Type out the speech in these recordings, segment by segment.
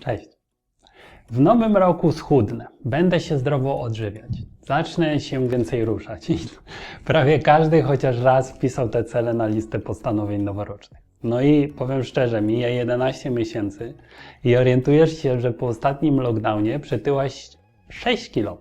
Cześć. W nowym roku schudnę. Będę się zdrowo odżywiać. Zacznę się więcej ruszać. Prawie każdy chociaż raz wpisał te cele na listę postanowień noworocznych. No i powiem szczerze, mija 11 miesięcy i orientujesz się, że po ostatnim lockdownie przytyłaś 6 kilo.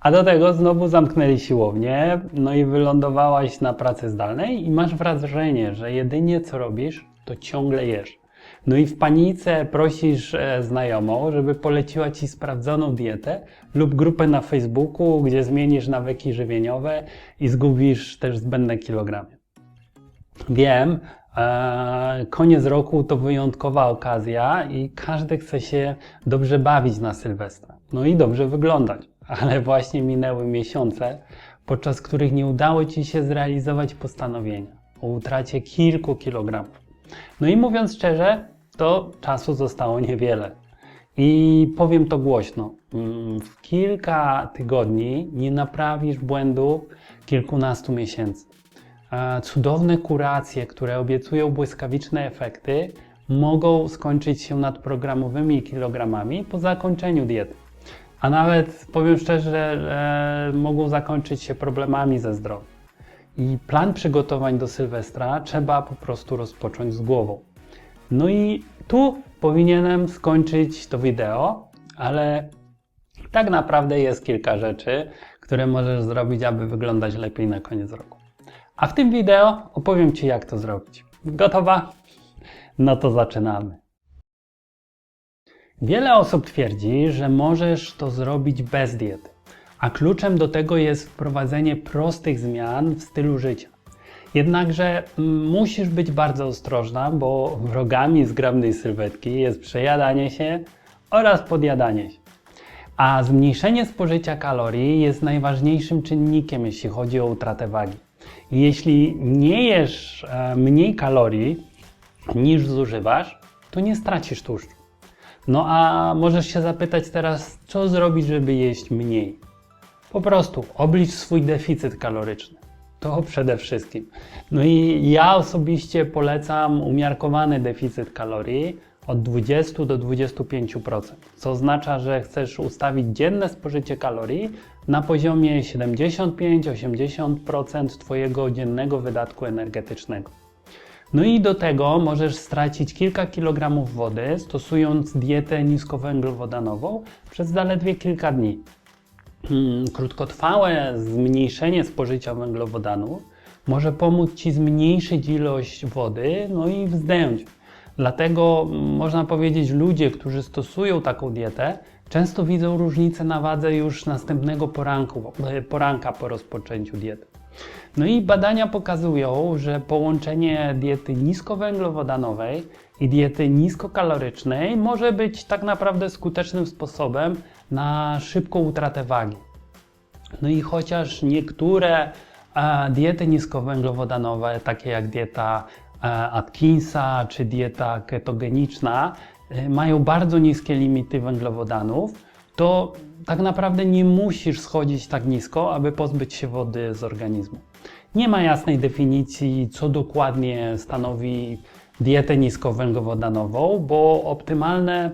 A do tego znowu zamknęli siłownię, no i wylądowałaś na pracy zdalnej i masz wrażenie, że jedynie co robisz, to ciągle jesz. No i w panice prosisz e, znajomą, żeby poleciła ci sprawdzoną dietę lub grupę na Facebooku, gdzie zmienisz nawyki żywieniowe i zgubisz też zbędne kilogramy. Wiem, e, koniec roku to wyjątkowa okazja i każdy chce się dobrze bawić na Sylwestra. No i dobrze wyglądać. Ale właśnie minęły miesiące, podczas których nie udało ci się zrealizować postanowienia o utracie kilku kilogramów. No i mówiąc szczerze, to czasu zostało niewiele. I powiem to głośno. mm, W kilka tygodni nie naprawisz błędów kilkunastu miesięcy. Cudowne kuracje, które obiecują błyskawiczne efekty, mogą skończyć się nadprogramowymi kilogramami po zakończeniu diety. A nawet powiem szczerze, mogą zakończyć się problemami ze zdrowiem. I plan przygotowań do Sylwestra trzeba po prostu rozpocząć z głową. No i tu powinienem skończyć to wideo, ale tak naprawdę jest kilka rzeczy, które możesz zrobić, aby wyglądać lepiej na koniec roku. A w tym wideo opowiem Ci, jak to zrobić. Gotowa? No to zaczynamy. Wiele osób twierdzi, że możesz to zrobić bez diety, a kluczem do tego jest wprowadzenie prostych zmian w stylu życia. Jednakże mm, musisz być bardzo ostrożna, bo wrogami zgrabnej sylwetki jest przejadanie się oraz podjadanie się. A zmniejszenie spożycia kalorii jest najważniejszym czynnikiem, jeśli chodzi o utratę wagi. Jeśli nie jesz e, mniej kalorii niż zużywasz, to nie stracisz tłuszczu. No a możesz się zapytać teraz, co zrobić, żeby jeść mniej? Po prostu oblicz swój deficyt kaloryczny. To przede wszystkim. No i ja osobiście polecam umiarkowany deficyt kalorii od 20 do 25%, co oznacza, że chcesz ustawić dzienne spożycie kalorii na poziomie 75-80% Twojego dziennego wydatku energetycznego. No i do tego możesz stracić kilka kilogramów wody, stosując dietę niskowęglowodanową przez zaledwie kilka dni. Hmm, Krótkotrwałe zmniejszenie spożycia węglowodanów może pomóc Ci zmniejszyć ilość wody, no i wzdęć. Dlatego mm, można powiedzieć, ludzie, którzy stosują taką dietę, często widzą różnicę na wadze już następnego poranku, poranka po rozpoczęciu diety. No i badania pokazują, że połączenie diety niskowęglowodanowej i diety niskokalorycznej może być tak naprawdę skutecznym sposobem na szybką utratę wagi. No i chociaż niektóre e, diety niskowęglowodanowe, takie jak dieta e, Atkinsa czy dieta ketogeniczna, e, mają bardzo niskie limity węglowodanów, to tak naprawdę nie musisz schodzić tak nisko, aby pozbyć się wody z organizmu. Nie ma jasnej definicji, co dokładnie stanowi dietę niskowęglowodanową, bo optymalne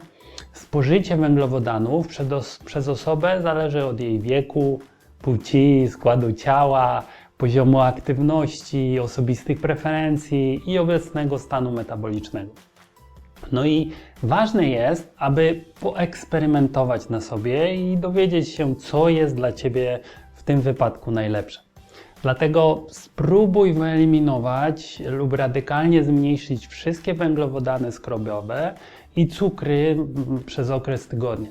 spożycie węglowodanów przez, os przez osobę zależy od jej wieku, płci, składu ciała, poziomu aktywności, osobistych preferencji i obecnego stanu metabolicznego. No i ważne jest, aby poeksperymentować na sobie i dowiedzieć się, co jest dla Ciebie w tym wypadku najlepsze. Dlatego spróbuj wyeliminować lub radykalnie zmniejszyć wszystkie węglowodany skrobowe i cukry przez okres tygodnia.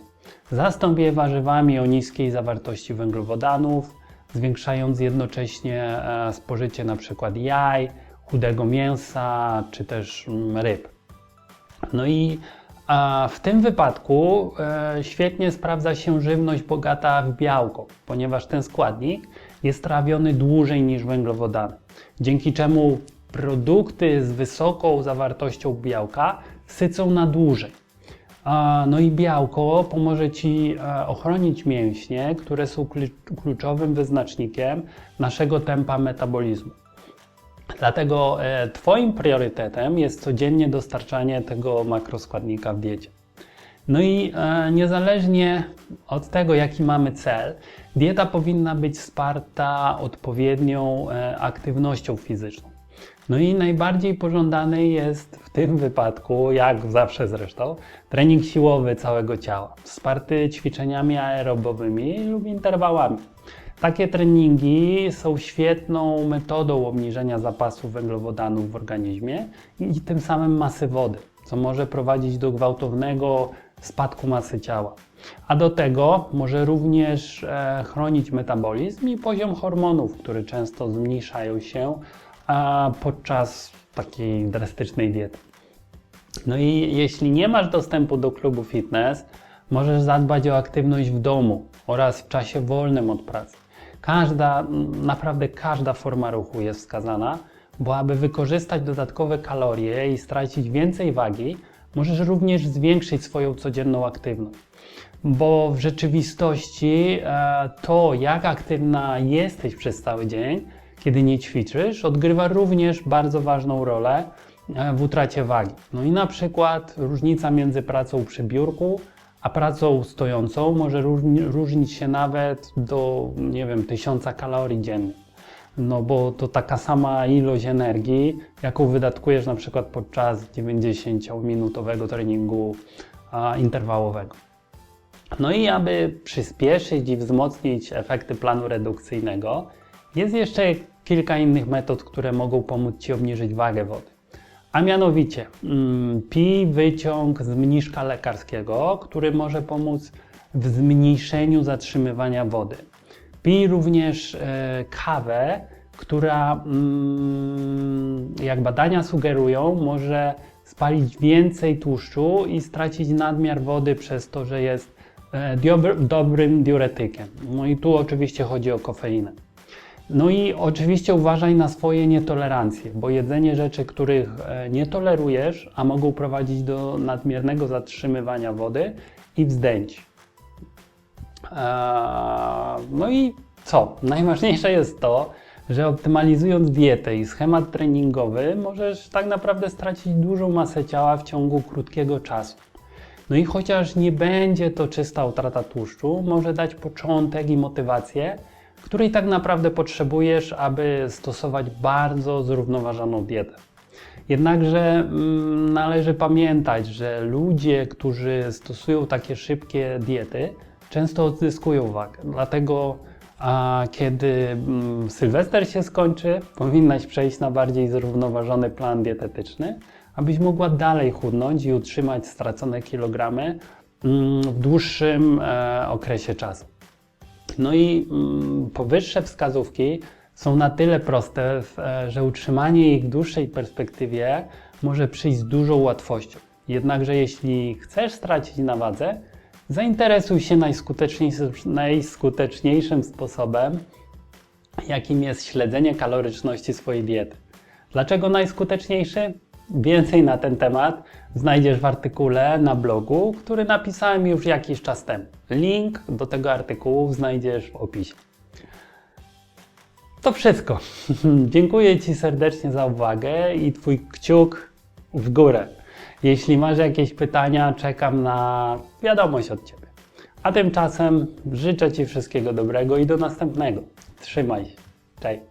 Zastąp je warzywami o niskiej zawartości węglowodanów, zwiększając jednocześnie e, spożycie np. jaj, chudego mięsa czy też ryb. No i w tym wypadku e, świetnie sprawdza się żywność bogata w białko, ponieważ ten składnik jest trawiony dłużej niż węglowodany, dzięki czemu produkty z wysoką zawartością białka sycą na dłużej. No i białko pomoże Ci e, ochronić mięśnie, które są klu- kluczowym wyznacznikiem naszego tempa metabolizmu. Dlatego e, Twoim priorytetem jest codziennie dostarczanie tego makroskładnika w diecie. No i e, niezależnie od tego, jaki mamy cel, dieta powinna być wsparta odpowiednią e, aktywnością fizyczną. No i najbardziej pożądany jest w tym wypadku, jak zawsze zresztą, trening siłowy całego ciała, wsparty ćwiczeniami aerobowymi lub interwałami. Takie treningi są świetną metodą obniżenia zapasu węglowodanów w organizmie i tym samym masy wody, co może prowadzić do gwałtownego spadku masy ciała. A do tego może również e, chronić metabolizm i poziom hormonów, które często zmniejszają się podczas takiej drastycznej diety. No i jeśli nie masz dostępu do klubu fitness, możesz zadbać o aktywność w domu oraz w czasie wolnym od pracy. Każda, naprawdę każda forma ruchu jest wskazana, bo aby wykorzystać dodatkowe kalorie i stracić więcej wagi, możesz również zwiększyć swoją codzienną aktywność. Bo w rzeczywistości e, to, jak aktywna jesteś przez cały dzień, kiedy nie ćwiczysz, odgrywa również bardzo ważną rolę e, w utracie wagi. No i na przykład różnica między pracą przy biurku a pracą stojącą może różni, różnić się nawet do, nie wiem, tysiąca kalorii dziennie. No bo to taka sama ilość energii, jaką wydatkujesz na przykład podczas 90-minutowego treningu a, interwałowego. No i aby przyspieszyć i wzmocnić efekty planu redukcyjnego, jest jeszcze kilka innych metod, które mogą pomóc Ci obniżyć wagę wody. A mianowicie mm, pij wyciąg z mniszka lekarskiego, który może pomóc w zmniejszeniu zatrzymywania wody. Pij również e, kawę, która, mm, jak badania sugerują, może spalić więcej tłuszczu i stracić nadmiar wody przez to, że jest e, dobr, dobrym diuretykiem. No i tu oczywiście chodzi o kofeinę. No i oczywiście uważaj na swoje nietolerancje, bo jedzenie rzeczy, których e, nie tolerujesz, a mogą prowadzić do nadmiernego zatrzymywania wody i wzdęć. Eee, No i co? Najważniejsze jest to, że optymalizując dietę i schemat treningowy, możesz tak naprawdę stracić dużą masę ciała w ciągu krótkiego czasu. No i chociaż nie będzie to czysta utrata tłuszczu, może dać początek i motywację, której tak naprawdę potrzebujesz, aby stosować bardzo zrównoważoną dietę. Jednakże mm, należy pamiętać, że ludzie, którzy stosują takie szybkie diety, często odzyskują wagę. Dlatego, a, kiedy mm, Sylwester się skończy, powinnaś przejść na bardziej zrównoważony plan dietetyczny, abyś mogła dalej chudnąć i utrzymać stracone kilogramy mm, w dłuższym e, okresie czasu. No i mm, powyższe wskazówki są na tyle proste, e, że utrzymanie ich w dłuższej perspektywie może przyjść z dużą łatwością. Jednakże jeśli chcesz stracić na wadze, zainteresuj się najskuteczniejszym, sposobem, jakim jest śledzenie kaloryczności swojej diety. Dlaczego najskuteczniejszy? Więcej na ten temat znajdziesz w artykule na blogu, który napisałem już jakiś czas temu. Link do tego artykułu znajdziesz w opisie. To wszystko. Dziękuję Ci serdecznie za uwagę i Twój kciuk w górę. Jeśli masz jakieś pytania, czekam na wiadomość od Ciebie. A tymczasem życzę Ci wszystkiego dobrego i do następnego. Trzymaj się. Cześć.